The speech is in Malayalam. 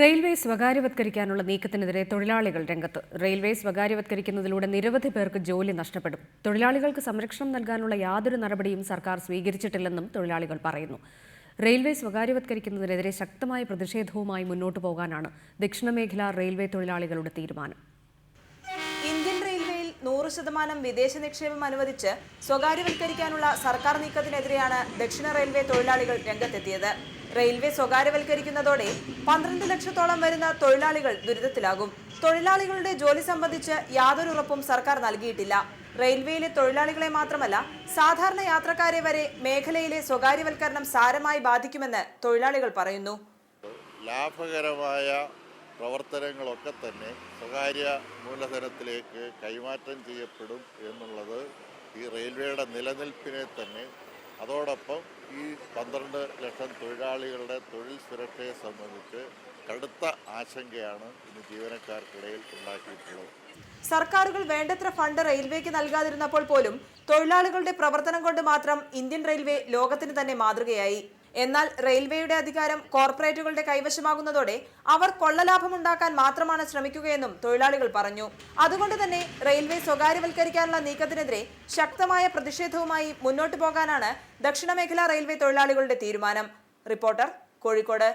റെയിൽവേ സ്വകാര്യവത്കരിക്കാനുള്ള നീക്കത്തിനെതിരെ തൊഴിലാളികൾ രംഗത്ത്. റെയിൽവേ സ്വകാര്യവത്കരിക്കുന്നതിലൂടെ നിരവധി പേർക്ക് ജോലി നഷ്ടപ്പെടും. തൊഴിലാളികൾക്ക് സംരക്ഷണം നൽകാനുള്ള യാതൊരു നടപടിയും സർക്കാർ സ്വീകരിച്ചിട്ടില്ലെന്നും തൊഴിലാളികൾ പറയുന്നു. റെയിൽവേ സ്വകാര്യവത്കരിക്കുന്നതിനെതിരെ ശക്തമായ പ്രതിഷേധവുമായി മുന്നോട്ടു പോകാനാണ് ദക്ഷിണമേഖല റെയിൽവേ തൊഴിലാളികളുടെ തീരുമാനം. നൂറ് ശതമാനം വിദേശ നിക്ഷേപം അനുവദിച്ച് സ്വകാര്യവൽക്കരിക്കാനുള്ള സർക്കാർ നീക്കത്തിനെതിരെയാണ് ദക്ഷിണ റെയിൽവേ തൊഴിലാളികൾ രംഗത്തെത്തിയത്. റെയിൽവേ സ്വകാര്യവൽക്കരിക്കുന്നതോടെ പന്ത്രണ്ട് ലക്ഷത്തോളം വരുന്ന തൊഴിലാളികൾ ദുരിതത്തിലാകും. തൊഴിലാളികളുടെ ജോലി സംബന്ധിച്ച് യാതൊരു ഉറപ്പും സർക്കാർ നൽകിയിട്ടില്ല. റെയിൽവേയിലെ തൊഴിലാളികളെ മാത്രമല്ല സാധാരണ യാത്രക്കാരെ വരെ മേഖലയിലെ സ്വകാര്യവൽക്കരണം സാരമായി ബാധിക്കുമെന്ന് തൊഴിലാളികൾ പറയുന്നു. ലാഭകരമായ പ്രവർത്തനങ്ങളൊക്കെ തന്നെ സ്വകാര്യ മൂലധനത്തിലേക്ക് കൈമാറ്റം ചെയ്യപ്പെടും എന്നുള്ളത് ഈ റെയിൽവേയുടെ നിലനിൽപ്പിനെ തന്നെ അതോടൊപ്പം ഈ പന്ത്രണ്ട് ലക്ഷം തൊഴിലാളികളുടെ തൊഴിൽ സുരക്ഷയെ സംബന്ധിച്ച് കടുത്ത ആശങ്കയാണ് ഇന്ന് ജീവനക്കാർക്കിടയിൽ ഉണ്ടാക്കിയിട്ടുള്ളത്. സർക്കാരുകൾ വേണ്ടത്ര ഫണ്ട് റെയിൽവേക്ക് നൽകാതിരുന്നപ്പോൾ പോലും തൊഴിലാളികളുടെ പ്രവർത്തനം കൊണ്ട് മാത്രം ഇന്ത്യൻ റെയിൽവേ ലോകത്തിന് തന്നെ മാതൃകയായി. എന്നാൽ റെയിൽവേയുടെ അധികാരം കോർപ്പറേറ്റുകളുടെ കൈവശമാകുന്നതോടെ അവർ കൊള്ളലാഭം ഉണ്ടാക്കാൻ മാത്രമാണ് ശ്രമിക്കുകയെന്നും തൊഴിലാളികൾ പറഞ്ഞു. അതുകൊണ്ട് തന്നെ റെയിൽവേ സ്വകാര്യവൽക്കരിക്കാനുള്ള നീക്കത്തിനെതിരെ ശക്തമായ പ്രതിഷേധവുമായി മുന്നോട്ടു പോകാനാണ് ദക്ഷിണ മേഖല റെയിൽവേ തൊഴിലാളികളുടെ തീരുമാനം. റിപ്പോർട്ടർ കോഴിക്കോട്.